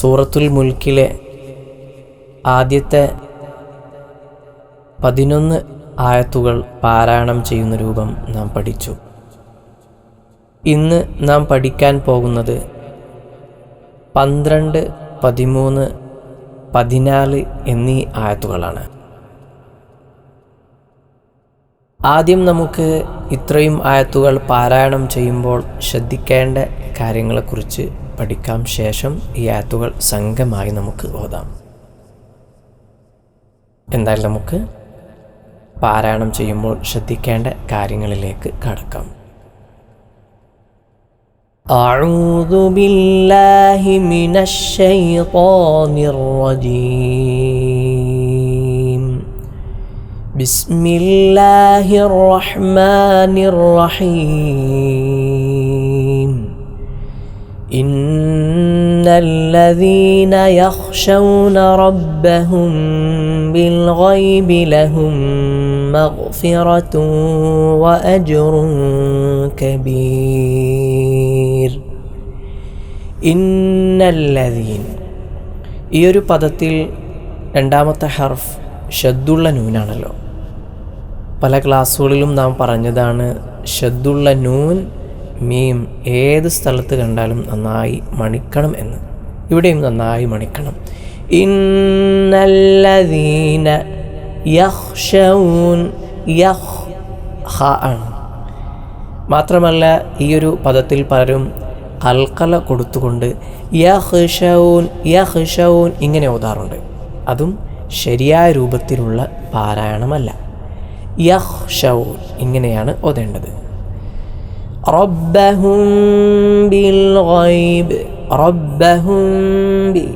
സൂറത്തുൽ മുൽക്കിലെ ആദ്യത്തെ പതിനൊന്ന് ആയത്തുകൾ പാരായണം ചെയ്യുന്ന രൂപം നാം പഠിച്ചു. ഇന്ന് നാം പഠിക്കാൻ പോകുന്നത് പന്ത്രണ്ട് പതിമൂന്ന് പതിനാല് എന്നീ ആയത്തുകളാണ്. ആദ്യം നമുക്ക് ഇത്രയും ആയത്തുകൾ പാരായണം ചെയ്യുമ്പോൾ ശ്രദ്ധിക്കേണ്ട കാര്യങ്ങളെക്കുറിച്ച് പഠിക്കാം ശേഷം ഈ ആയത്തുകൾ സംഘമായി നമുക്ക് ഓതാം എന്തായാലും നമുക്ക് പാരായണം ചെയ്യുമ്പോൾ ശ്രദ്ധിക്കേണ്ട കാര്യങ്ങളിലേക്ക് കടക്കാം أعوذ بالله من الشيطان الرجيم بسم الله الرحمن الرحيم إن الذين يخشون ربهم بالغيب لهم مغفرة وأجر كبير إن الذين ഈ ഒരു പദത്തിൽ രണ്ടാമത്തെ ഹർഫ് ഷദ്ദുള്ള നൂനാണല്ലോ പല ക്ലാസ്സുകളിലും നാം പറഞ്ഞതാണ് ഷദ്ദുള്ള നൂൻ മീം ഏത് സ്ഥലത്ത് കണ്ടാലും നന്നായി മണിക്കണം എന്ന്. ഇവിടെയും നന്നായി മണിക്കണം. ഇന്നല്ലദീന യഹ്ഷൗൻ ആണ്. മാത്രമല്ല ഈ ഒരു പദത്തിൽ പലരും കൽക്കല കൊടുത്തുകൊണ്ട് യഹ്ഷൂൻ യഹ്ഷൂൻ ഇങ്ങനെ ഓതാറുണ്ട്. അതും ശരിയായ രൂപത്തിലുള്ള പാരായണമല്ല. യഹ്ഷൂൻ ഇങ്ങനെയാണ് ഓതേണ്ടത്. റബ്ബഹും ബിൽ ഗൈബ് റബ്ബഹും ബി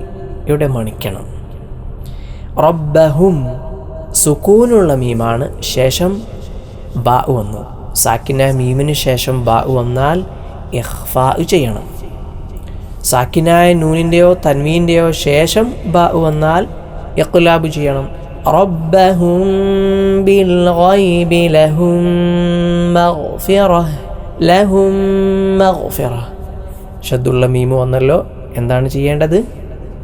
ഇവിടെ മണിക്കണം. റബ്ബഹും സുക്കൂനുള്ള മീമാണ് ശേഷം ബാ വന്നു. സാക്കിന മീമിന് ശേഷം ബാ വന്നാൽ ഇഹ്ഫാ ചെയ്യണം. സാക്കിനായ നൂനിന്റെയോ തൻവീന്റെയോ ശേഷം ബാ വന്നാൽ ഇഖ്ലാബ് ചെയ്യണം. റബ്ബഹും ബിൽ ഗൈബി ലഹും മഗ്ഫിറഹ്. ലഹും ഷദ്ദുള്ള മീമ് വന്നല്ലോ. എന്താണ് ചെയ്യേണ്ടത്?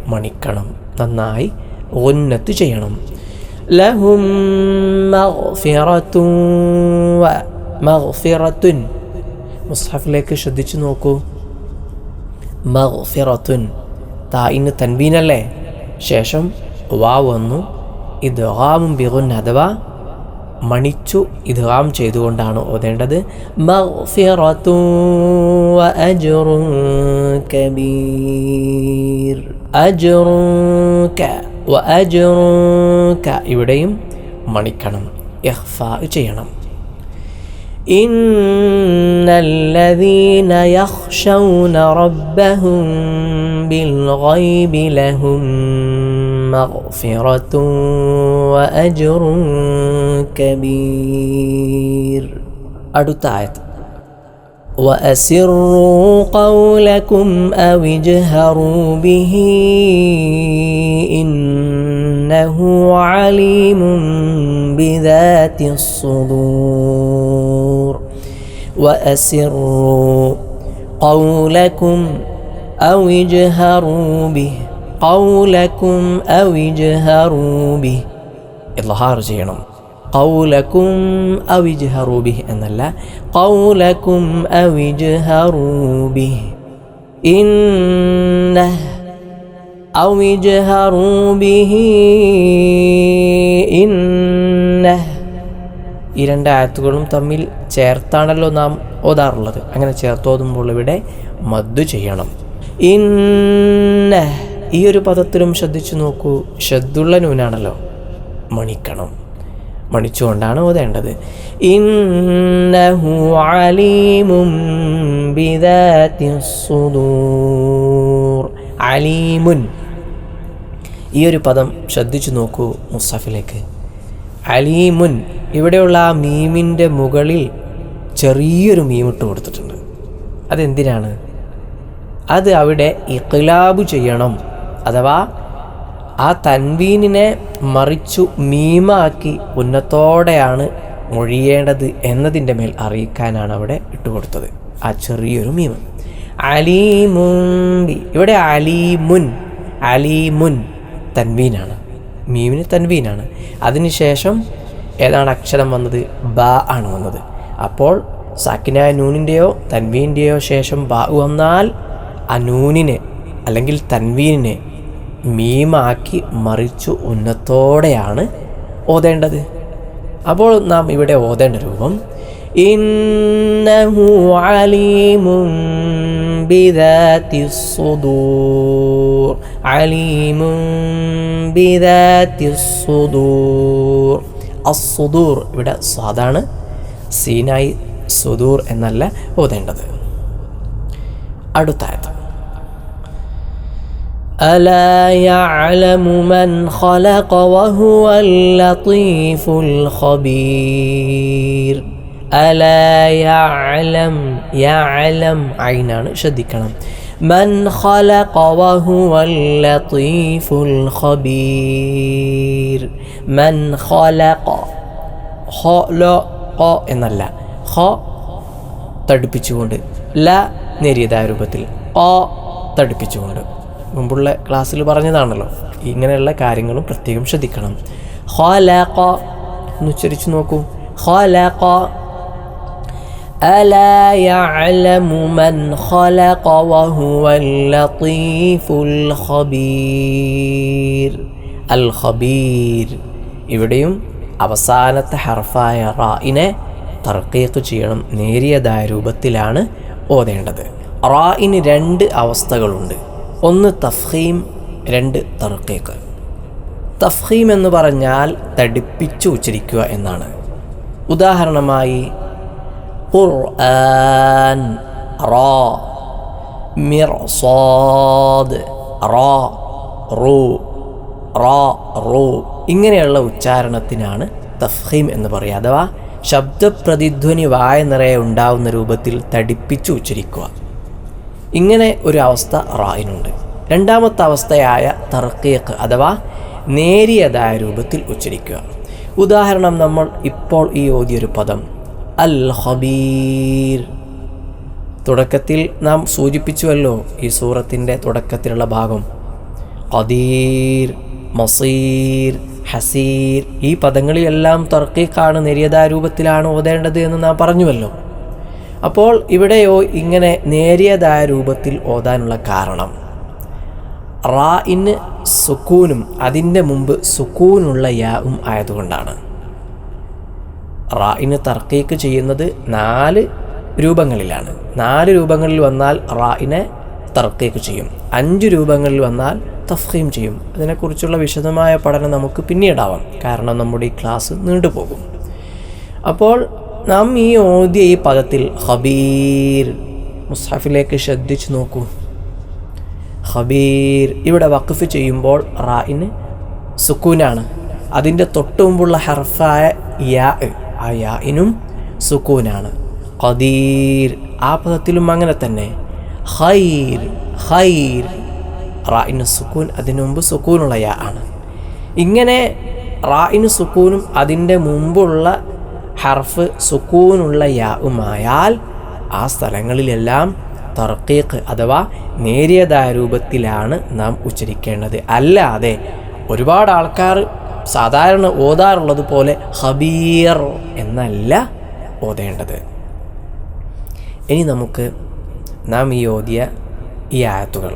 മണിക്കണം. നന്നായി ഉന്നത്ത് ചെയ്യണം. ലഹും മഗ്ഫിറതുൻ മുസ്ഹഫിലേക്ക് ശ്രദ്ധിച്ചു നോക്കൂ. മഗ്ഫിറത്തുൻ. തായിന് തൻവീനല്ലേ. ശേഷം വാ വന്നു. ഇത് ഗാമും ബിഗുൻ അഥവാ മണിച്ചു ഇദ്ഗാം ചെയ്തുകൊണ്ടാണ് ഓതേണ്ടത് മഗ്ഫിറത്തു വഅജ്റുൻ കബീർ അജ്റുക വഅജ്റുക ഇവിടെയും മണിക്കണം ഇഖ്ഫാ ചെയ്യണം إن الذين يخشون ربهم بالغيب لهم مغفرة وأجر كبير അടുത്ത ആയത് وأسروا قولكم أو اجهروا به إنه عليم بذات الصدور وأسروا قولكم أو اجهروا به قولكم أو اجهروا به إظهار ചെയ്യണം قولكم أو اجهروا به എന്നല്ല قولكم أو اجهروا به إنه أو اجهروا به إنه ഈ രണ്ട് ആയത്തുകളും തമ്മിൽ ചേർത്താണല്ലോ നാം ഓതാറുള്ളത് അങ്ങനെ ചേർത്തോതുമ്പോൾ ഇവിടെ മദ്ദു ചെയ്യണം ഇന്ന ഈ ഒരു പദത്തിലും ശ്രദ്ധിച്ചു നോക്കൂ. ശ്രദ്ധുള്ള നൂനാണല്ലോ മണിക്കണം. മണിച്ചുകൊണ്ടാണ് ഓതേണ്ടത്. ഇന്നഹു സുദൂർ. അലീമുൻ. ഈ ഒരു പദം ശ്രദ്ധിച്ചു നോക്കൂ മുസ്തഫിലേക്ക് അലീമുൻ. ഇവിടെയുള്ള ആ മീമിന്റെ മുകളിൽ ചെറിയൊരു മീമിട്ട് കൊടുത്തിട്ടുണ്ട്. അതെന്തിനാണ്? അത് അവിടെ ഇഖ്ലാബ് ചെയ്യണം. അഥവാ ആ തൻവീനിനെ മറിച്ചു മീമാക്കി ഉന്നത്തോടെയാണ് മൊഴിയേണ്ടത് എന്നതിന്റെ മേൽ അറിയിക്കാനാണ് അവിടെ ഇട്ടുകൊടുത്തത്. ആ ചെറിയൊരു മീമ്. അലീമുണ്ടി ഇവിടെ അലീമുൻ അലീമുൻ തൻവീനാണ്. മീമിന് തൻവീനാണ്. അതിനുശേഷം ഏതാണ് അക്ഷരം വന്നത്? ബ ആണ് വന്നത്. അപ്പോൾ സാക്കിനായ നൂനിന്റെയോ തൻവീന്റെയോ ശേഷം ബ വന്നാൽ ആ നൂനിനെ അല്ലെങ്കിൽ തൻവീനിനെ മീമാക്കി മറിച്ചു ഉന്നത്തോടെയാണ് ഓതേണ്ടത്. അപ്പോൾ നാം ഇവിടെ ഓതേണ്ട രൂപം ഇന്നഹു ബിദാത്തി സുദൂർ. സുദൂർ. അസുദൂർ ഇവിടെ സ്വാദാണ് സീനായി സുദൂർ എന്നല്ല ഓതേണ്ടത്. അടുത്തായത് ألا يعلم من خلق وهو اللطيف الخبير ألا يعلم يعلم عينان ശ്രദ്ധിക്കണം من خلق وهو اللطيف الخبير من خلق خلق എന്നല്ല ഖ തടുപ്പിച്ചുകൊണ്ട് ല നേരിയതായ രൂപത്തിൽ ഓ തടുപ്പിച്ചുകൊണ്ട് മുമ്പുള്ള ക്ലാസ്സിൽ പറഞ്ഞതാണല്ലോ ഇങ്ങനെയുള്ള കാര്യങ്ങളും പ്രത്യേകം ശ്രദ്ധിക്കണം ഖലഖ എന്ന് ഉച്ചരിച്ചു നോക്കൂ ഖലഖ ألا يعلم من خلق وهو اللطيف الخبير الخبير ഇവിടെയും അവസാനത്തെ ഹർഫായ റായിനെ തർക്കീക്ക് ചെയ്യണം നേരിയതായ രൂപത്തിലാണ് ഓതേണ്ടത് റായിന് രണ്ട് അവസ്ഥകളുണ്ട് ഒന്ന് തഫ്ഹീം രണ്ട് തർക്കേക്ക് തഫ്ഹീം എന്ന് പറഞ്ഞാൽ തടിപ്പിച്ചു ഉച്ചരിക്കുക എന്നാണ്. ഉദാഹരണമായി ഖുർആൻ റോ മിർസാദ് റോ റൂ ഇങ്ങനെയുള്ള ഉച്ചാരണത്തിനാണ് തഫ്ഹീം എന്ന് പറയുക. അഥവാ ശബ്ദപ്രതിധ്വനി വായ നിറയെ ഉണ്ടാവുന്ന രൂപത്തിൽ തടിപ്പിച്ചു ഉച്ചരിക്കുക ഇങ്ങനെ ഒരു അവസ്ഥ റായിനുണ്ട്. രണ്ടാമത്തെ അവസ്ഥയായ തർക്കിയക്ക് അഥവാ നേരിയതായ രൂപത്തിൽ ഉച്ചരിക്കുക. ഉദാഹരണം നമ്മൾ ഇപ്പോൾ ഈ ഓതിയൊരു പദം അൽ ഹബീർ തുടക്കത്തിൽ നാം സൂചിപ്പിച്ചുവല്ലോ ഈ സൂറത്തിന്റെ തുടക്കത്തിലുള്ള ഭാഗം. ഖദീർ മസീർ ഹസീർ. ഈ പദങ്ങളിലെല്ലാം തർക്കീഖാണ് നേരിയതായ രൂപത്തിലാണ് ഓതേണ്ടത് എന്ന് നാം പറഞ്ഞുവല്ലോ. അപ്പോൾ ഇവിടെയോ ഇങ്ങനെ നേരിയതായ രൂപത്തിൽ ഓതാനുള്ള കാരണം. റാ ഇന് സുക്കൂനും അതിന്റെ മുമ്പ് സുക്കൂനുള്ള യാവും ആയതുകൊണ്ടാണ്. റാ ഇന് തർക്കീക്ക് ചെയ്യുന്നത് നാല് രൂപങ്ങളിലാണ്. നാല് രൂപങ്ങളിൽ വന്നാൽ റാ ഇനെ തർക്കീക്ക് ചെയ്യും. അഞ്ച് രൂപങ്ങളിൽ വന്നാൽ തഫ്ഹീം ചെയ്യും. അതിനെക്കുറിച്ചുള്ള വിശദമായ പഠനം നമുക്ക് പിന്നീടാവാം. കാരണം നമ്മുടെ ഈ ക്ലാസ് നീണ്ടുപോകും. അപ്പോൾ നാം ഈ ഓതിയ ഈ പദത്തിൽ ഹബീർ മുസ്ഹഫിലേക്ക് ശ്രദ്ധിച്ചു നോക്കൂ. ഹബീർ ഇവിടെ വഖഫ് ചെയ്യുമ്പോൾ റായിന് സുക്കൂനാണ്. അതിന്റെ തൊട്ട് മുമ്പുള്ള ഹർഫായ യാ ആ യാഇനും സുക്കൂനാണ്. ഖദീർ ആ പദത്തിലും അങ്ങനെ തന്നെ. ഹൈർ ഹൈർ റായിന് സുക്കൂൻ അതിനു മുമ്പ് സുക്കൂനുള്ള യാ ആണ്. ഇങ്ങനെ റായിന് സുക്കൂനും അതിന്റെ മുമ്പുള്ള ഹർഫ് സുക്കൂനുള്ള യാവുമായാൽ ആ സ്ഥലങ്ങളിലെല്ലാം തർക്കീഖ് അഥവാ നേരിയതായ രൂപത്തിലാണ് നാം ഉച്ചരിക്കേണ്ടത്. അല്ലാതെ ഒരുപാട് ആൾക്കാർ സാധാരണ ഓതാറുള്ളത് പോലെ ഹബീർ എന്നല്ല ഓതേണ്ടത്. ഇനി നമുക്ക് നാം ഈ ഓതിയ ഈ ആയത്തുകൾ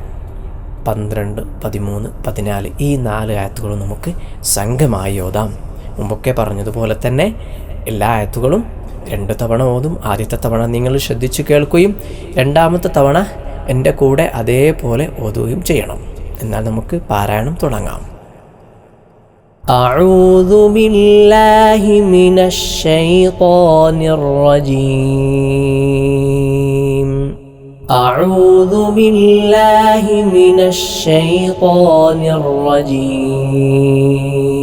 പന്ത്രണ്ട് പതിമൂന്ന് പതിനാല് ഈ നാല് ആയത്തുകളും നമുക്ക് സംഘമായി ഓതാം. മുമ്പൊക്കെ പറഞ്ഞതുപോലെ തന്നെ എല്ലാ ആയത്തുകളും രണ്ട് തവണ ഓതും ആദ്യത്തെ തവണ നിങ്ങൾ ശ്രദ്ധിച്ചു കേൾക്കുകയും രണ്ടാമത്തെ തവണ എൻ്റെ കൂടെ അതേപോലെ ഓതുകയും ചെയ്യണം എന്നാൽ നമുക്ക് പാരായണം തുടങ്ങാം أعوذ بالله من الشيطان الرجيم أعوذ بالله من الشيطان الرجيم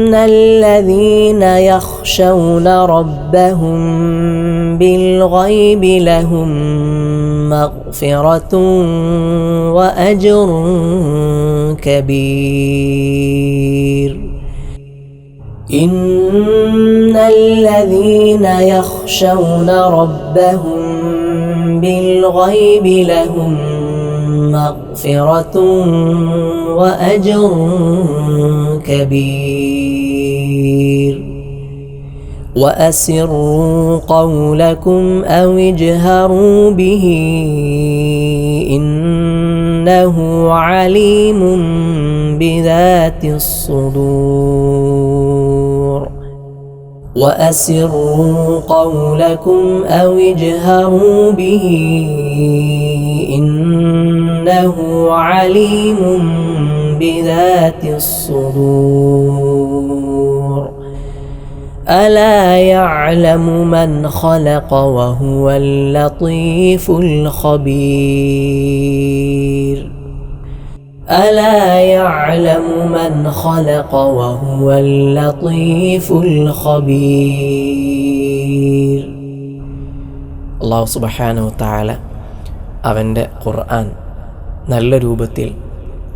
الذين يخشون ربهم بالغيب لهم مغفرة وأجر كبير إن الذين يخشون ربهم بالغيب لهم مغفرة وأجر كبير وأسروا قولكم أو اجهروا به إنه عليم بذات الصدور. وأسروا قولكم أو اجهروا به إنه عليم بذات الصدور. ألا يعلم من خلق وهو اللطيف الخبير ألا يعلم من خلق وهو اللطيف الخبير അള്ളാഹു സുബഹാനു താല അവൻ്റെ ഖുർആൻ നല്ല രൂപത്തിൽ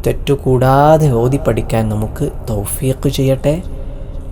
തെറ്റുകൂടാതെ ഓതി പഠിക്കാൻ നമുക്ക് തൗഫീഖ് ചെയ്യട്ടെ